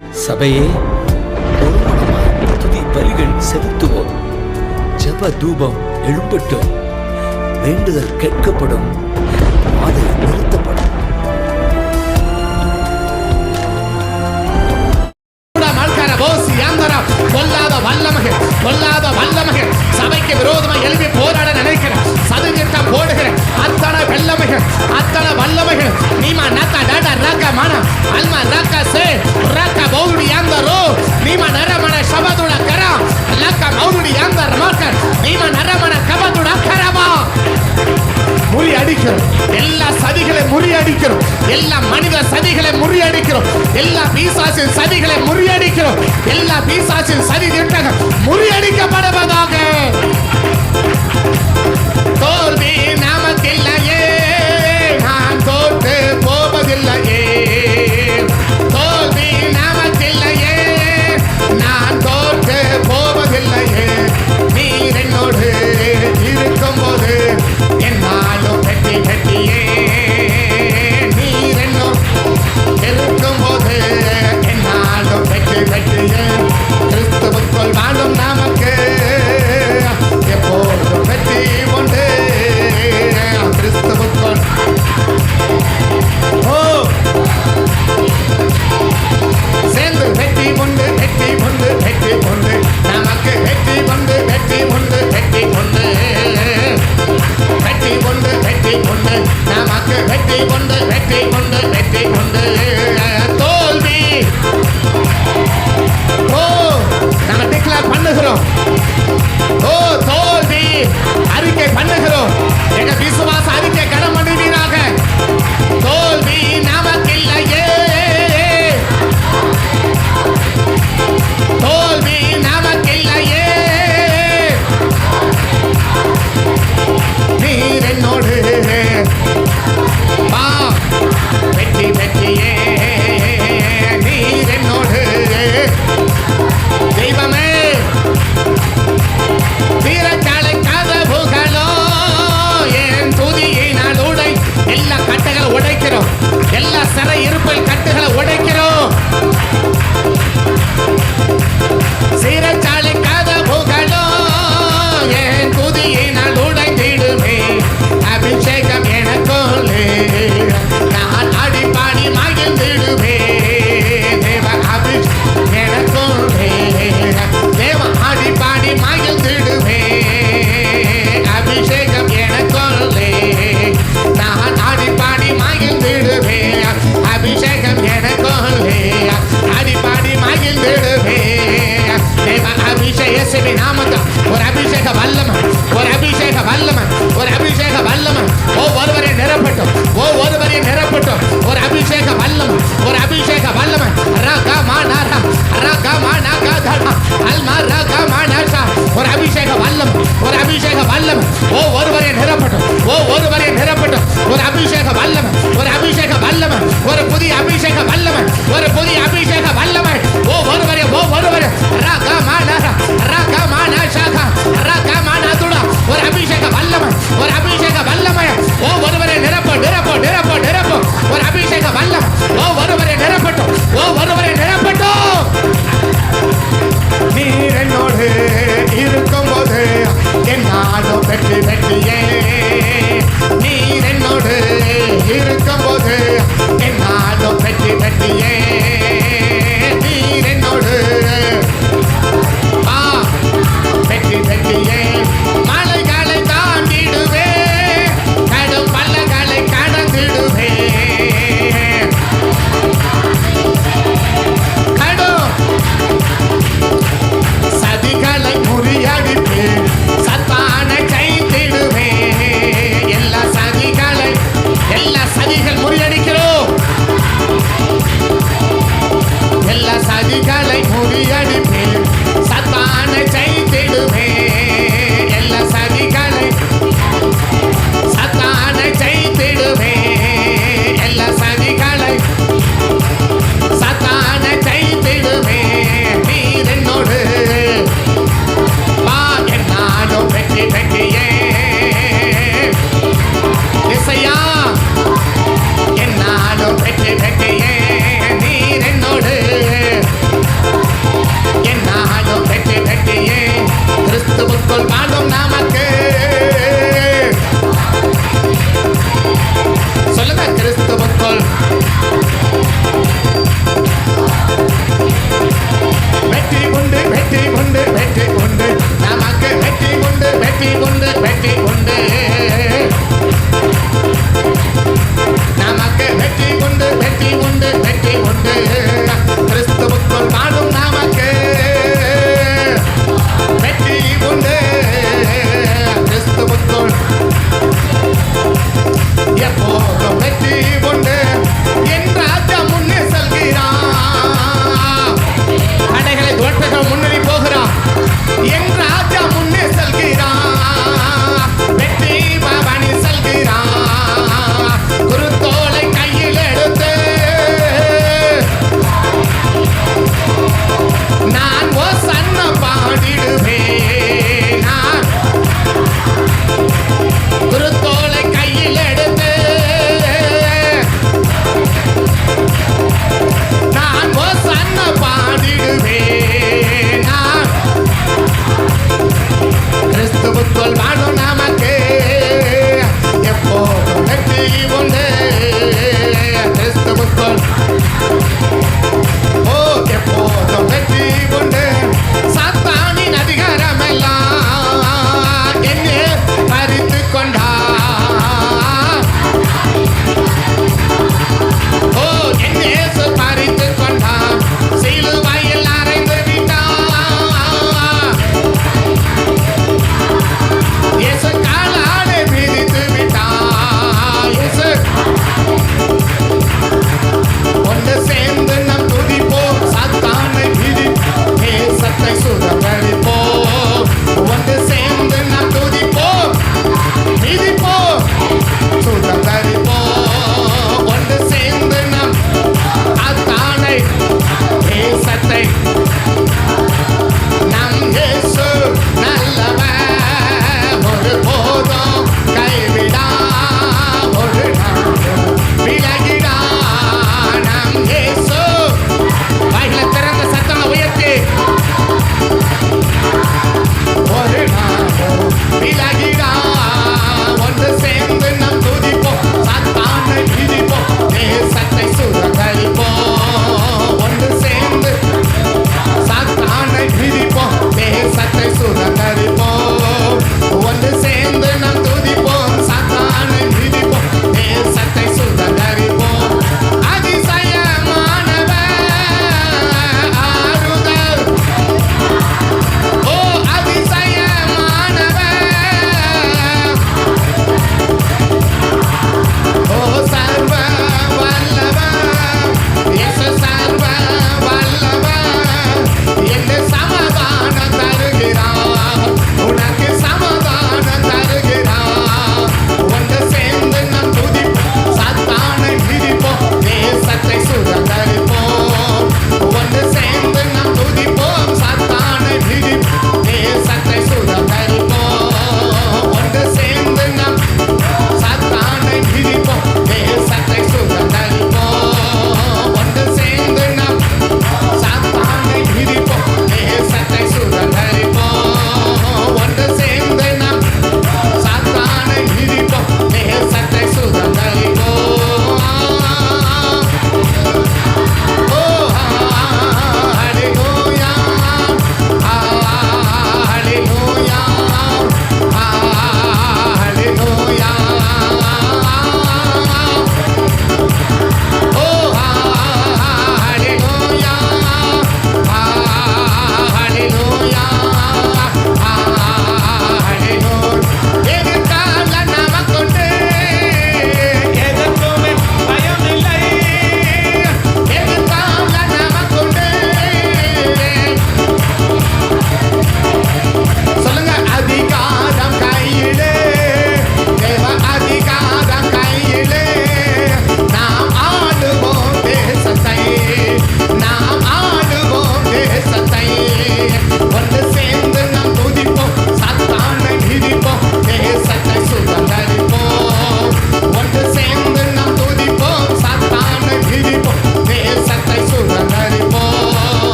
சபையே துதி பலிகள் செலுத்துவோம். ஜப தூபம் எழுப்பட்டும் வேண்டுதல் கேட்கப்படும். வாதை நிறுத்தப்படும். கொல்லாத வல்லமகள் கொல்லாத மல்லமகள் சபைக்கு விரோதமாக எழுப்பி வல்லமைகள். வெள்ளமைகள் அத்தனை வல்லமைகள். நீமா நக்க டாடா ரக்க மன. அல்மா ரக்க சே ரக்க பௌருடி யாந்தரோ நீமா நரமன சபதுட கரா. லக்க மௌருடி யாந்தர மாக்க நீமா நரமன கபதுட கரமா முறியடிக்கிறோம் எல்லா சதிகளை முறியடிக்கிறோம் எல்லா மனித சதிகளை முறியடிக்கிறோம் எல்லா பீசாசின் சதிகளை முறியடிக்கிறோம் எல்லா பீசாசின் சதி திட்டங்கள் முறியடிக்கப்படுவதாக வெற்றி கொண்டு வெற்றி கொண்டு. கட்டுகளை எல்லா சிறை இருப்பில் கட்டுகளை ஒரு அபிஷேக வல்லம ஒரு அபிஷேக வல்லம ஒரு புதிய அபிஷேக வல்லம ஒரு புதிய அபிஷேக வல்லம. ஓ ஒருவரை ஓ ஒருவரை. ரக மானார ரக மானாஷாக ரக மானாதுடா ஒரு அபிஷேக வல்லம ஒரு அபிஷேக வல்லம. ஓ ஒருவரை நிரப்ப நிரப்ப நிரப்ப நிரப்ப. ஒரு அபிஷேக வல்லம். ஓ ஒருவரை நிரப்பட்டும். ஓ ஒருவரை நிரப்பட்டும். நீர் என்னோடு இருக்கும் இருக்கும்போது என்னாலும் வெற்றி வெற்றியே. இருக்கும் போது என்னாலும் வெற்றி வெற்றியே like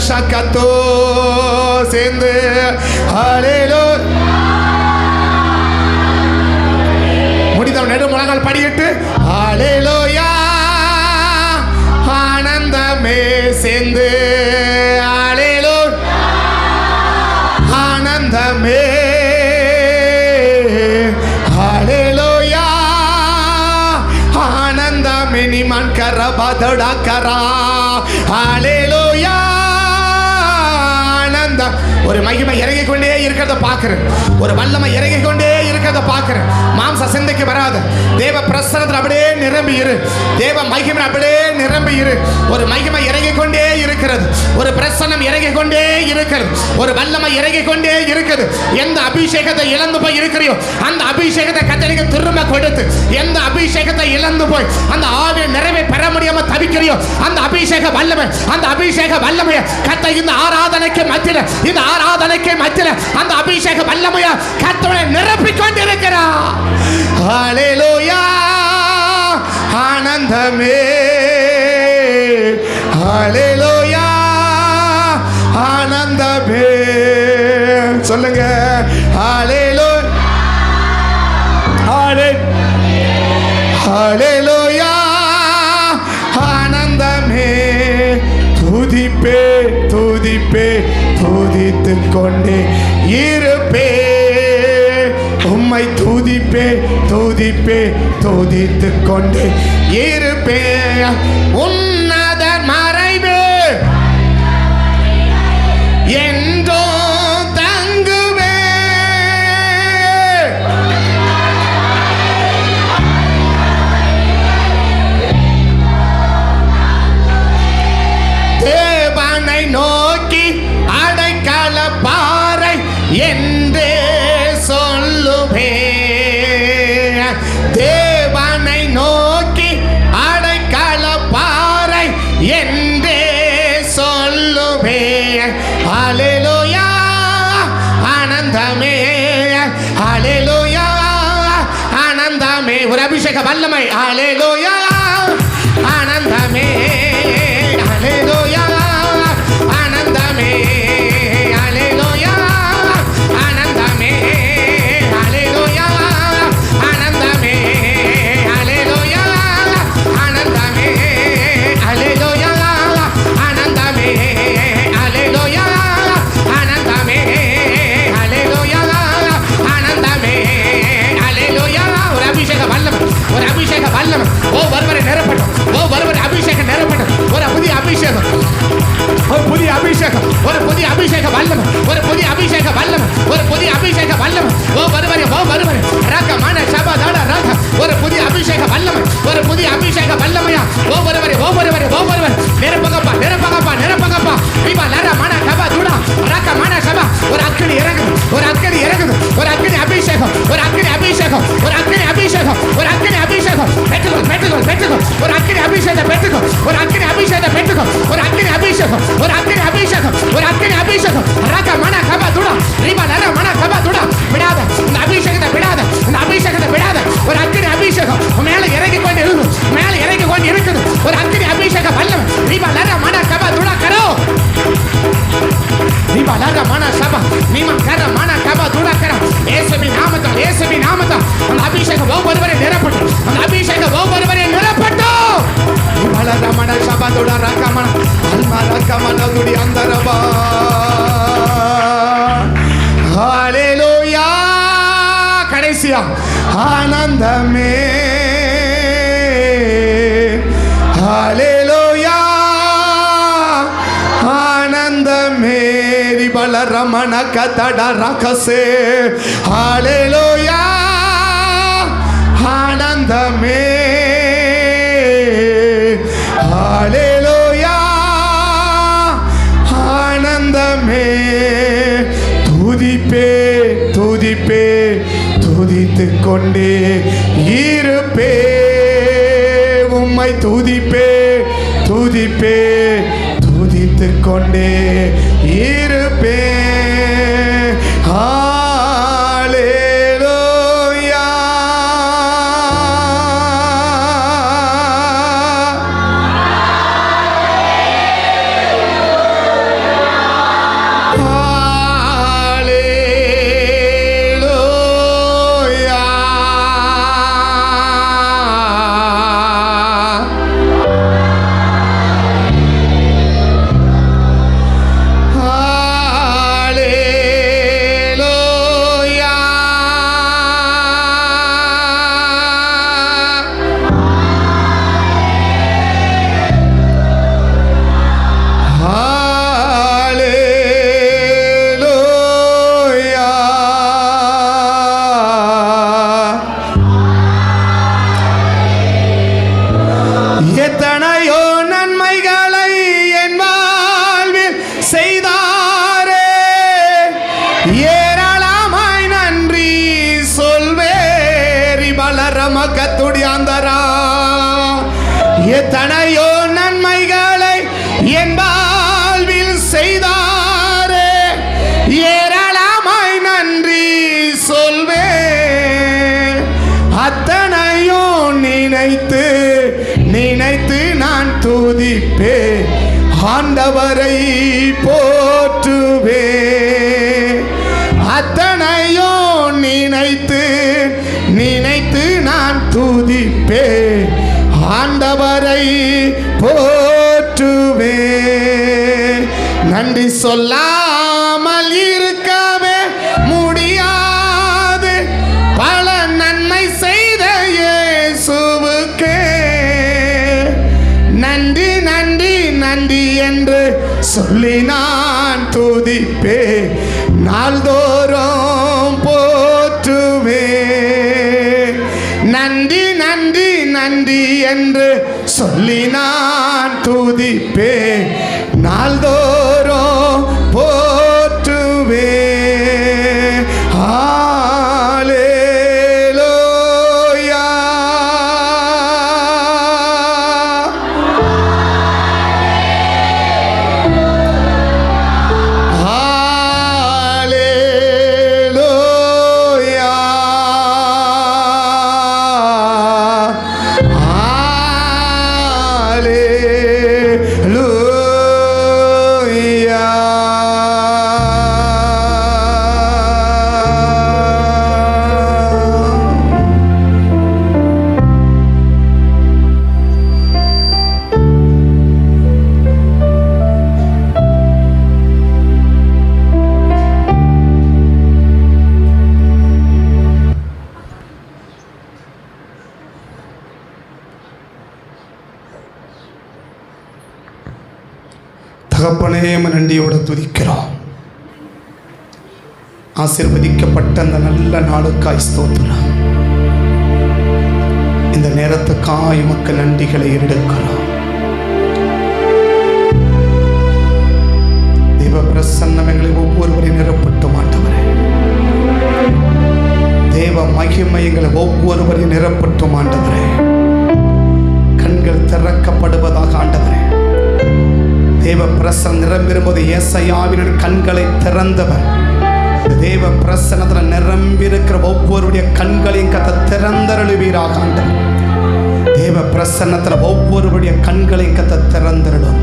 சக்கத்தோ சேர்ந்து அலேலோ முடிந்தவன் நெடு படியிட்டு படிக்கிட்டு அலேலோயா ஆனந்தமே சேர்ந்து அலேலோ ஆனந்தமே அலேலோயா ஆனந்தமினி மண்கர பதடா கரா அலே ஒரு மகிமை இறங்கிக் கொண்டே இருக்கிறத பார்க்கிறேன். ஒரு வல்லமை இறங்கிக் கொண்டே நடக்கிறத பார்க்கிறேன் மாம்ச சிந்தைக்கு வராது. தேவ பிரசனத்தில் அப்படியே நிரம்பி இரு. தேவ மகிமை அப்படியே நிரம்பி இரு. ஒரு மகிமை இறங்கிக் கொண்டே இருக்கிறது. ஒரு பிரசனம் இறங்கிக் கொண்டே இருக்கிறது. ஒரு வல்லமை இறங்கிக் கொண்டே இருக்குது எந்த அபிஷேகத்தை இழந்து போய் இருக்கிறியோ அந்த அபிஷேகத்தை கத்தனைக்கு திரும்ப கொடுத்து எந்த அபிஷேகத்தை இழந்து போய் அந்த ஆவிய நிறைவை பெற முடியாம தவிக்கிறியோ அந்த அபிஷேக வல்லமை அந்த அபிஷேக வல்லமைய கத்த இந்த ஆராதனைக்கு மத்தியில் இந்த ஆராதனைக்கு மத்தியில் அந்த அபிஷேக வல்லமைய கத்தனை நிரப்பிக்கொண்டு கொண்டிருக்கிறார். ஹalleluya. ஆனந்தமே. ஹalleluya. ஆனந்தமே. சொல்லுங்க. ஹalleluya. ஹalleluya. ஆனந்தமே. துதிப்பே துதிப்பே துதித்து கொண்டே இருப்பே. துதிப்பே துதிப்பே துதித்து கொண்டே இருப்பே. உன்னத என்றே சொல்லுமே. அலையிலோயா ஆனந்தமே. அலையிலோயா ஆனந்தமே. ஒரு அபிஷேக வல்லமை. அலையிலோயா ஒரு புதிய அபிஷேகம் ஒரு புதிய அபிஷேக வல்லமை ஒரு புதிய அபிஷேக வல்லமை ஒரு புதிய அபிஷேக வல்லமை. ஓ வருவரே ஓ வருவரே. ராக மான சபா தாட ராக ஒரு புதிய அபிஷேக வல்லமை ஒரு புதிய அபிஷேக அபிஷேகம் ஒரு அக்கினி அபிஷேகம் ஒரு அக்கினி அபிஷேகம். ரக மன கபா துடா ரிபா நர மன கபா துடா விடாத இந்த அபிஷேகத்தை விடாத இந்த அபிஷேகத்தை விடாத. ஒரு அக்கினி அபிஷேகம். மேல இறங்கி கொண்டு இருக்குது மேல இறங்கி கொண்டு இருக்குது. ஒரு அக்கினி அபிஷேகம் வல்லமை ரிபா நர மன கபா துடா கரோ. ரிபா நர மன சபா. நீமன் கர மன கபா துடா கரோ. இயேசுவி நாமத்தால் இயேசுவி நாமத்தால். அந்த அபிஷேகம் ஒவ்வொருவரை நிரப்பட்டும். அந்த அபிஷேகம் கதட ரகசே ஹalleluya. ஆனந்தமே. ஹalleluya. ஆனந்தமே. துதிப்பே துதிப்பே துதித்து கொண்டே இருப்பே. உம்மை துதிப்பே துதிப்பே துதித்து கொண்டே இருப்பே. ஹalleluya அவரை போற்றுவே நன்றி சொல்லாமல் இருக்கவே முடியாது. பல நன்மை செய்த இயேசுவுக்கே. நன்றி நன்றி நன்றி என்று சொல்லினார். நேரத்துக்காய் உமக்கு நன்றிகளை எடுக்கிறோம். தேவ பிரசன்னம் எங்களை ஒவ்வொருவரையும் நிரப்பட்டு மாட்டவரே தேவ மகிமை எங்களை ஒவ்வொருவரையும் நிரப்பட்டு ஆண்டவரே. கண்கள் திறக்கப்படுவதாக ஆண்டவரே. தேவ பிரசன் நிரம்பிரும்போது ஏசையாவின் கண்களை திறந்தவர். தேவ பிரசனத்தில் நிரம்பியிருக்கிற ஒவ்வொருடைய கண்களையும் கத்த திறந்தருளுவீராக ஆண்டவர். தேவ பிரசன்னத்தில் ஒவ்வொருவருடைய கண்களை கத்த திறந்தருளும்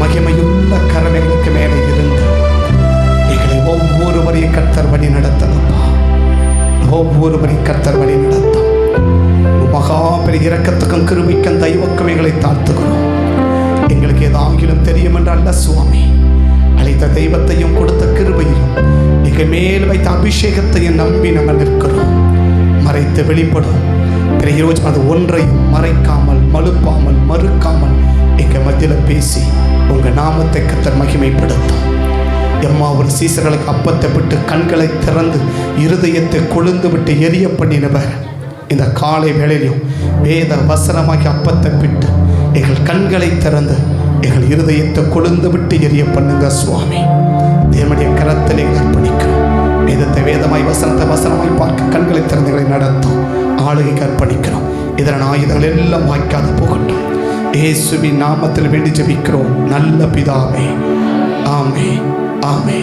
மகிமையுள்ள கரமைகளுக்கு மேலே இருந்து எங்களை ஒவ்வொருவரையும் கத்தர் வழி நடத்தலப்பா ஒவ்வொருவரையும் கத்தர் வழி நடத்தும் மகா பெரிய இரக்கத்துக்கும் கிருமிக்கும் தெய்வக்கும் எங்களை தாழ்த்துக்கிறோம் எங்களுக்கு ஏதாகிலும் தெரியும் என்று சுவாமி. அழைத்த தெய்வத்தையும் கொடுத்த கிருபையும் எங்கள் மேல் வைத்த அபிஷேகத்தையும் நம்பி நாங்கள் நிற்கிறோம். மறைத்து வெளிப்படும். பிரயோஜனம் அது ஒன்றையும் மறைக்காமல் மழுப்பாமல் மறுக்காமல் எங்கள் மத்தியில் பேசி உங்கள் நாமத்தை கத்தர் மகிமைப்படுத்தும். எம்மா ஒரு சீசர்களுக்கு அப்பத்தை விட்டு கண்களை திறந்து இருதயத்தை கொழுந்து விட்டு எரிய பண்ணினவர். இந்த காலை வேளையிலும் வேத வசனமாகி அப்பத்தை விட்டு எங்கள் கண்களை திறந்து எங்கள் இருதயத்தை கொழுந்து விட்டு எரிய பண்ணுங்க சுவாமி. தேவனுடைய கரத்தில் வேதத்தை வேதமாய் வசனத்தை வசனமாய் பார்க்க கண்களை திறந்துகளை நடத்தும் ஆளுகை கற்பணிக்கிறோம் இதன் ஆயுதங்கள் எல்லாம் வாய்க்காது போகட்டும். இயேசுவின் நாமத்தில் வேண்டி ஜெபிக்கிறோம். நல்ல பிதாவே. ஆமே ஆமே